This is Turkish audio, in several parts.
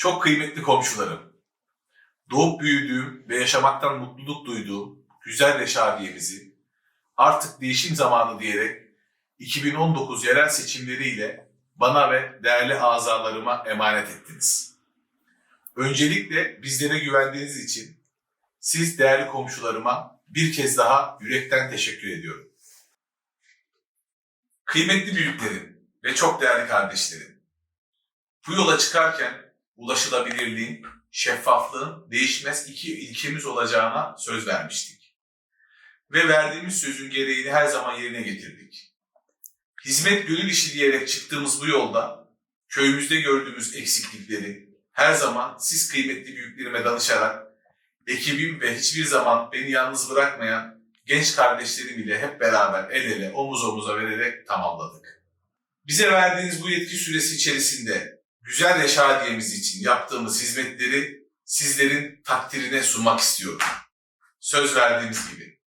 Çok kıymetli komşularım, doğup büyüdüğüm ve yaşamaktan mutluluk duyduğum güzel Reşadiye'mizi artık değişim zamanı diyerek 2019 yerel seçimleriyle bana ve değerli azalarıma emanet ettiniz. Öncelikle bizlere güvendiğiniz için siz değerli komşularıma bir kez daha yürekten teşekkür ediyorum. Kıymetli büyüklerim ve çok değerli kardeşlerim, bu yola çıkarken ulaşılabilirliğin, şeffaflığın değişmez iki ilkemiz olacağına söz vermiştik. Ve verdiğimiz sözün gereğini her zaman yerine getirdik. Hizmet gönül işi diyerek çıktığımız bu yolda köyümüzde gördüğümüz eksiklikleri her zaman siz kıymetli büyüklerime danışarak ekibim ve hiçbir zaman beni yalnız bırakmayan genç kardeşlerim ile hep beraber el ele omuz omuza vererek tamamladık. Bize verdiğiniz bu yetki süresi içerisinde güzel Reşadiyemiz için yaptığımız hizmetleri sizlerin takdirine sunmak istiyorum. Söz verdiğimiz gibi.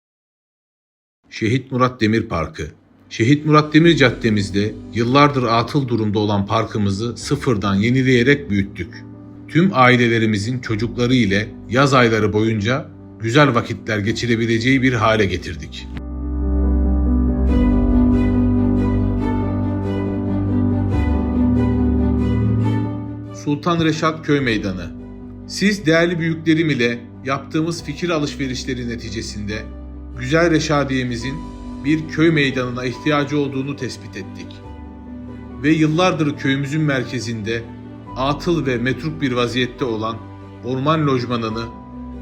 Şehit Murat Demir Parkı. Şehit Murat Demir Caddemizde yıllardır atıl durumda olan parkımızı sıfırdan yenileyerek büyüttük. Tüm ailelerimizin çocukları ile yaz ayları boyunca güzel vakitler geçirebileceği bir hale getirdik. Sultan Reşat Köy Meydanı. Siz değerli büyüklerim ile yaptığımız fikir alışverişleri neticesinde Güzel Reşadiye'mizin bir köy meydanına ihtiyacı olduğunu tespit ettik. Ve yıllardır köyümüzün merkezinde atıl ve metruk bir vaziyette olan orman lojmanını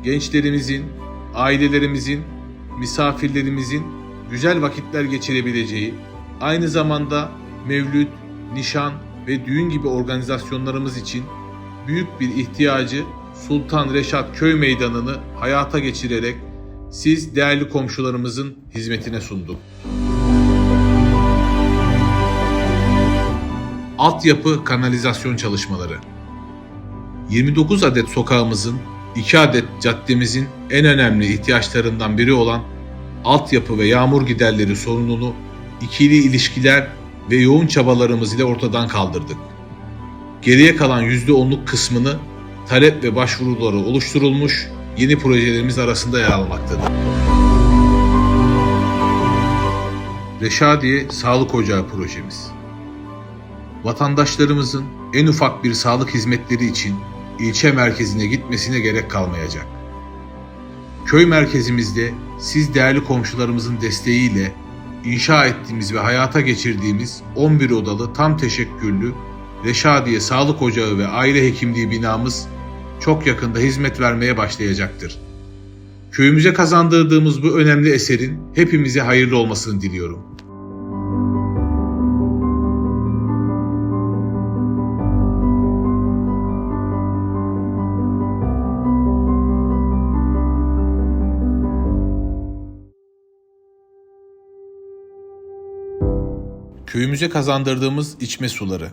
gençlerimizin, ailelerimizin, misafirlerimizin güzel vakitler geçirebileceği, aynı zamanda mevlüt, nişan ve düğün gibi organizasyonlarımız için büyük bir ihtiyacı Sultan Reşat Köy Meydanı'nı hayata geçirerek siz değerli komşularımızın hizmetine sunduk. Altyapı kanalizasyon çalışmaları 29 adet sokağımızın, 2 adet caddemizin en önemli ihtiyaçlarından biri olan altyapı ve yağmur giderleri sorununu ikili ilişkiler ve yoğun çabalarımız ile ortadan kaldırdık. Geriye kalan %10'luk kısmını talep ve başvuruları oluşturulmuş yeni projelerimiz arasında yer almaktadır. Reşadiye Sağlık Ocağı projemiz. Vatandaşlarımızın en ufak bir sağlık hizmetleri için ilçe merkezine gitmesine gerek kalmayacak. Köy merkezimizde siz değerli komşularımızın desteğiyle inşa ettiğimiz ve hayata geçirdiğimiz 11 odalı tam teşekküllü Reşadiye Sağlık Ocağı ve Aile Hekimliği binamız çok yakında hizmet vermeye başlayacaktır. Köyümüze kazandırdığımız bu önemli eserin hepimize hayırlı olmasını diliyorum. Köyümüze kazandırdığımız içme suları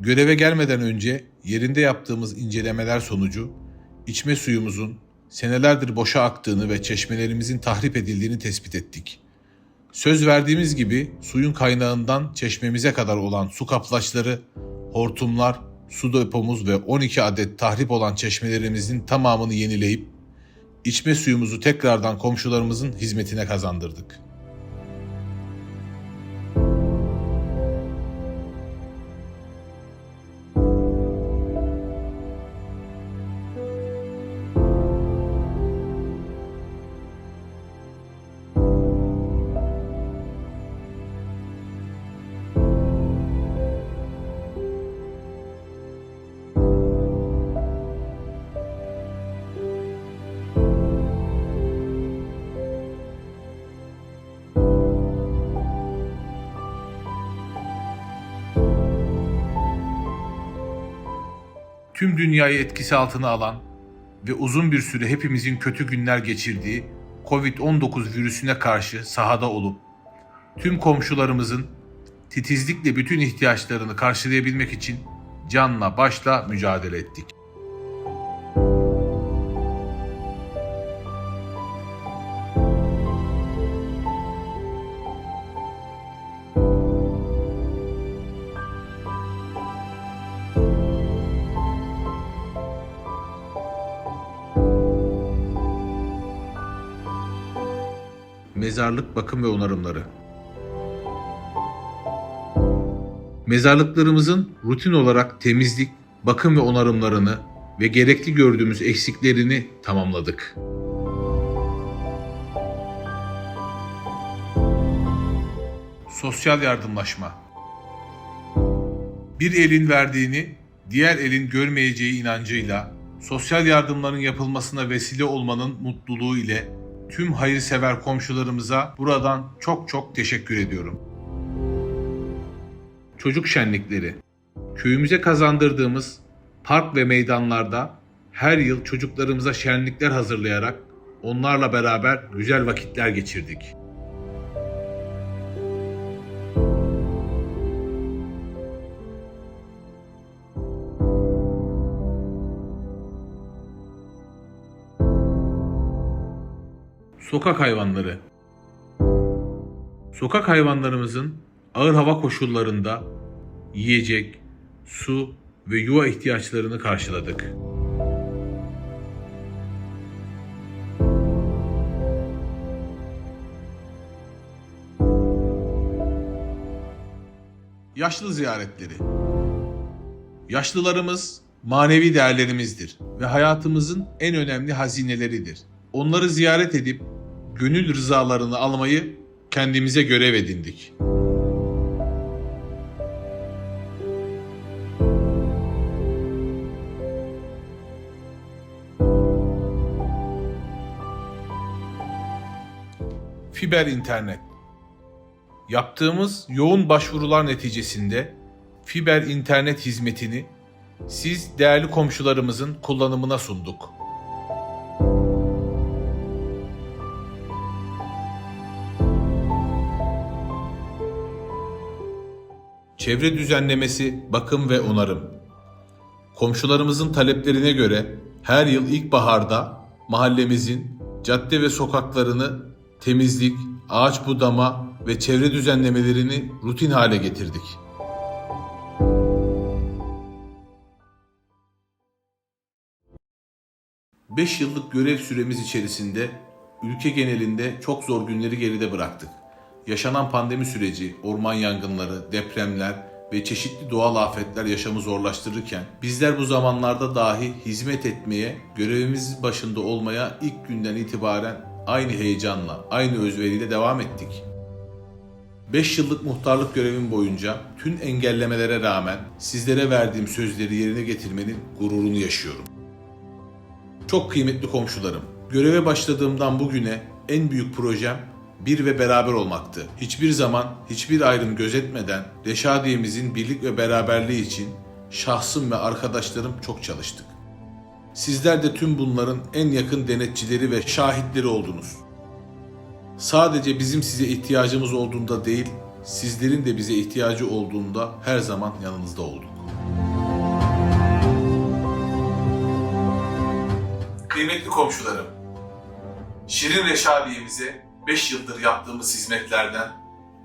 Göreve gelmeden önce yerinde yaptığımız incelemeler sonucu içme suyumuzun senelerdir boşa aktığını ve çeşmelerimizin tahrip edildiğini tespit ettik. Söz verdiğimiz gibi suyun kaynağından çeşmemize kadar olan su kaplaçları, hortumlar, su depomuz ve 12 adet tahrip olan çeşmelerimizin tamamını yenileyip içme suyumuzu tekrardan komşularımızın hizmetine kazandırdık. Tüm dünyayı etkisi altına alan ve uzun bir süre hepimizin kötü günler geçirdiği Covid-19 virüsüne karşı sahada olup tüm komşularımızın titizlikle bütün ihtiyaçlarını karşılayabilmek için canla başla mücadele ettik. Mezarlık bakım ve onarımları. Mezarlıklarımızın rutin olarak temizlik, bakım ve onarımlarını ve gerekli gördüğümüz eksiklerini tamamladık. Sosyal yardımlaşma Bir elin verdiğini diğer elin görmeyeceği inancıyla sosyal yardımların yapılmasına vesile olmanın mutluluğu ile tüm hayırsever komşularımıza buradan çok çok teşekkür ediyorum. Çocuk şenlikleri Köyümüze kazandırdığımız park ve meydanlarda her yıl çocuklarımıza şenlikler hazırlayarak onlarla beraber güzel vakitler geçirdik. Sokak hayvanları Sokak hayvanlarımızın ağır hava koşullarında yiyecek, su ve yuva ihtiyaçlarını karşıladık. Yaşlı ziyaretleri Yaşlılarımız manevi değerlerimizdir ve hayatımızın en önemli hazineleridir. Onları ziyaret edip gönül rızalarını almayı kendimize görev edindik. Fiber internet. Yaptığımız yoğun başvurular neticesinde fiber internet hizmetini siz değerli komşularımızın kullanımına sunduk. Çevre düzenlemesi, bakım ve onarım. Komşularımızın taleplerine göre her yıl ilkbaharda mahallemizin cadde ve sokaklarını temizlik, ağaç budama ve çevre düzenlemelerini rutin hale getirdik. Beş yıllık görev süremiz içerisinde ülke genelinde çok zor günleri geride bıraktık. Yaşanan pandemi süreci, orman yangınları, depremler ve çeşitli doğal afetler yaşamı zorlaştırırken bizler bu zamanlarda dahi hizmet etmeye, görevimiz başında olmaya ilk günden itibaren aynı heyecanla, aynı özveriyle devam ettik. 5 yıllık muhtarlık görevim boyunca tüm engellemelere rağmen sizlere verdiğim sözleri yerine getirmenin gururunu yaşıyorum. Çok kıymetli komşularım, göreve başladığımdan bugüne en büyük projem bir ve beraber olmaktı. Hiçbir zaman, hiçbir ayrım gözetmeden Reşadiye'mizin birlik ve beraberliği için şahsım ve arkadaşlarım çok çalıştık. Sizler de tüm bunların en yakın denetçileri ve şahitleri oldunuz. Sadece bizim size ihtiyacımız olduğunda değil, sizlerin de bize ihtiyacı olduğunda her zaman yanınızda olduk. Kıymetli komşularım, Şirin Reşadiye'mize 5 yıldır yaptığımız hizmetlerden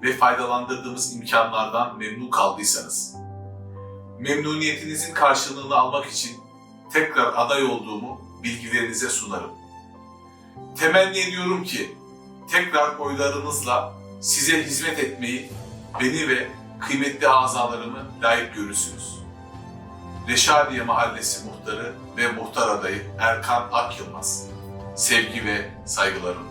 ve faydalandırdığımız imkanlardan memnun kaldıysanız, memnuniyetinizin karşılığını almak için tekrar aday olduğumu bilgilerinize sunarım. Temenni ediyorum ki tekrar oylarınızla size hizmet etmeyi beni ve kıymetli azalarımı layık görürsünüz. Reşadiye Mahallesi muhtarı ve muhtar adayı Erkan Akyılmaz. Sevgi ve saygılarım.